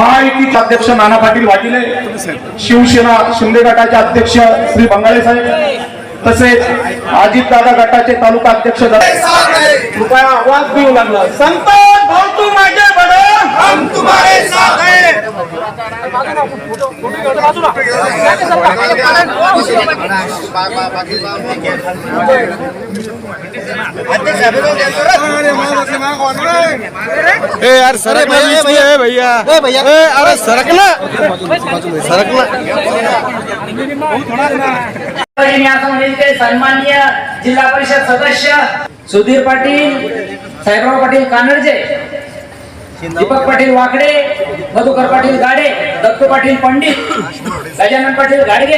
महायुतीचे अध्यक्ष नाना पाटील वाटिले शिवसेना शिंदे गटाचे अध्यक्ष श्री बंगाळे साहेब. तसेच अजितदादा गटाचे तालुका अध्यक्ष कृपया आवाज देऊ लागला. संतोष भाऊ तू माझे बडो हम तुम्हारे साथ हैं. ए यार सरक भैया ए भैया। ए अरे सरक ना सरक ना मी असं म्हणेल की सन्माननीय जिल्हा परिषद सदस्य सुधीर पाटील साहेबराव पाटील कानडजे दीपक पाटील वाकडे मधुकर पाटील गाडे दत्तू पाटील पंडित गजानन पाटील गाडगे.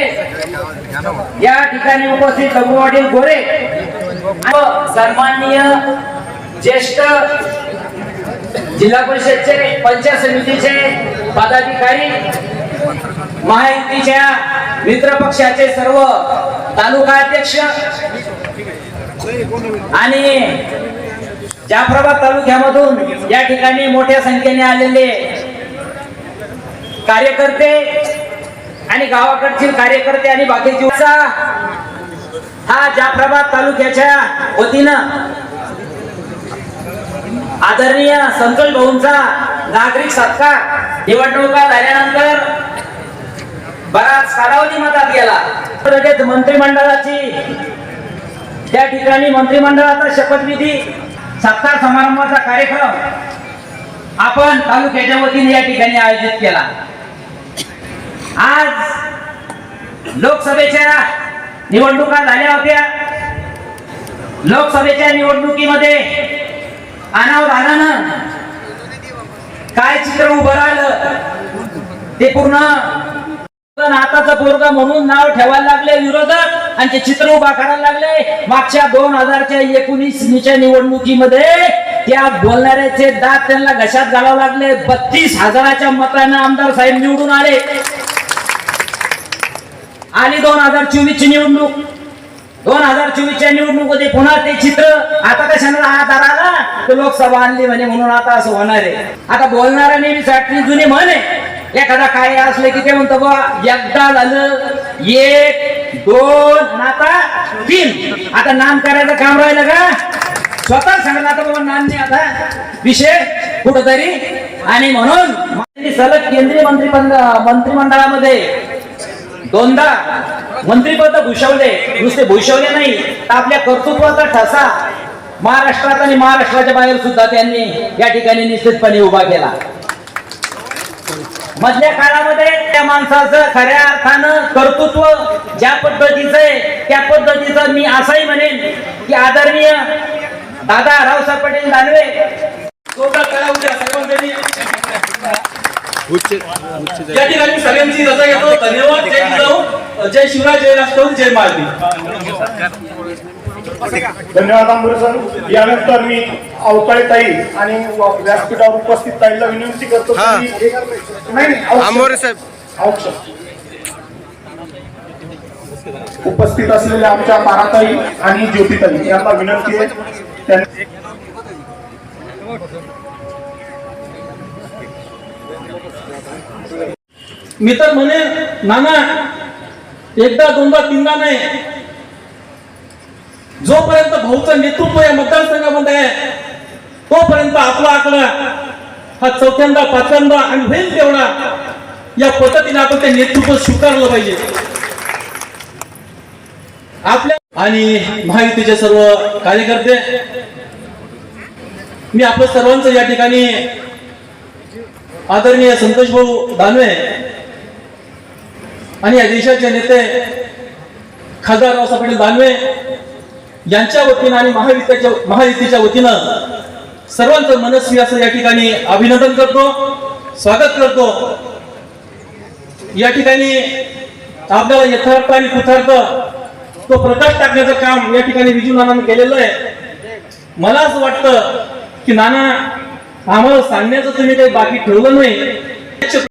या ठिकाणी उपस्थित दगडू पाटील गोरे सन्माननीय ज्येष्ठ जिल्हा परिषदचे पंचायत समितीचे पदाधिकारी महायुतीच्या मित्र पक्षाचे सर्व तालुका अध्यक्ष आणि जाफराबाद तालुक्यामधून या ठिकाणी मोठ्या संख्येने आलेले कार्यकर्ते आणि गावाकडचे कार्यकर्ते आणि बाकीचे. हा जाफराबाद तालुक्याच्या वतीनं आदरणीय संतोष भाऊंचा नागरिक सत्कार निवडणुका झाल्यानंतर बराच कालावधी मतात गेला. लगेच मंत्रिमंडळाची त्या ठिकाणी मंत्रिमंडळाचा शपथविधी सत्कार समारंभाचा कार्यक्रम आपण तालुक्याच्या वतीने या ठिकाणी आयोजित केला. आज लोकसभेच्या निवडणुका झाल्या होत्या. लोकसभेच्या निवडणुकीमध्ये अनावधानानं काय चित्र उभं राहिलं? ते पूर्ण. नाताचा पोरगा म्हणून नाव ठेवायला लागले विरोधक आणि ते चित्र उभा करायला लागले मागच्या दोन हजारच्या एकोणीसच्या निवडणुकीमध्ये त्या बोलणाऱ्याचे दात त्यांना घशात घालावं लागले. बत्तीस हजाराच्या मतानं आमदार साहेब निवडून आले. आली दोन हजार चोवीस ची निवडणूक. दोन हजार चोवीसच्या निवडणुकीमध्ये पुन्हा ते चित्र. आता कशाला हा आला? तर लोकसभा आणली म्हणे म्हणून आता असं होणार आहे. आता बोलणारा नेहमी साठी जुनी म्हण आहे. एखादा काय असलं की ते म्हणतो बा एकदा झालं एक दोन आणि आता तीन. आता नाम करायचं काम राहिलं का? स्वतः सांगणार आता बाबा नाम नाही आता. विषय कुठंतरी. आणि म्हणून सलग केंद्रीय मंत्री मंत्रिमंडळामध्ये दोनदा मंत्रीपद भूषवले. नुसते भूषवले नाही तर आपल्या कर्तृत्वाचा ठसा महाराष्ट्रात आणि महाराष्ट्राच्या बाहेर सुद्धा त्यांनी या ठिकाणी निश्चितपणे उभा केला. मधल्या काळामध्ये त्या माणसाचं खऱ्या अर्थानं कर्तृत्व ज्या पद्धतीचं आहे त्या पद्धतीचं मी असंही म्हणेन की आदरणीय दादा रावसाहेब पटेल दानवे या ठिकाणी सगळ्यांची रजा घेतो. धन्यवाद. जय जिजाऊ जय शिवराय जय महाराज धन्यवाद आंबोरे सर. यानंतर मी अवकाळी ताई आणि व्यासपीठावर उपस्थित ताईला विनंती करतो नाही साहेब. उपस्थित असलेल्या आमच्या ताराताई आणि ज्योतिताई यांना विनंती आहे. मी तर म्हणे नाना एकदा दोनदा तीनदा नाही. जोपर्यंत भाऊचं नेतृत्व या मतदारसंघामध्ये आहे तोपर्यंत आपला आकडा हा चौथ्यांदा पाचव्यांदा आणि होईल तेवढा या पद्धतीने आपण ते नेतृत्व स्वीकारलं पाहिजे. आपल्या आणि महायुतीचे सर्व कार्यकर्ते मी आपलं सर्वांचं या ठिकाणी आदरणीय संतोष भाऊ दानवे आणि या देशाचे नेते खासदार रावसाहेब पाटील दानवे यांच्या वतीनं आणि महायुतीच्या महायुतीच्या वतीनं सर्वांचं मनस्वी असं या ठिकाणी अभिनंदन करतो स्वागत करतो. या ठिकाणी आपल्याला यथार्थ आणि कृतार्थ तो प्रकाश टाकण्याचं काम या ठिकाणी विजू नानानं केलेलं आहे. मला असं वाटतं की नाना आम्हाला सांगण्याचं तुम्ही काही बाकी ठेवलं नाही.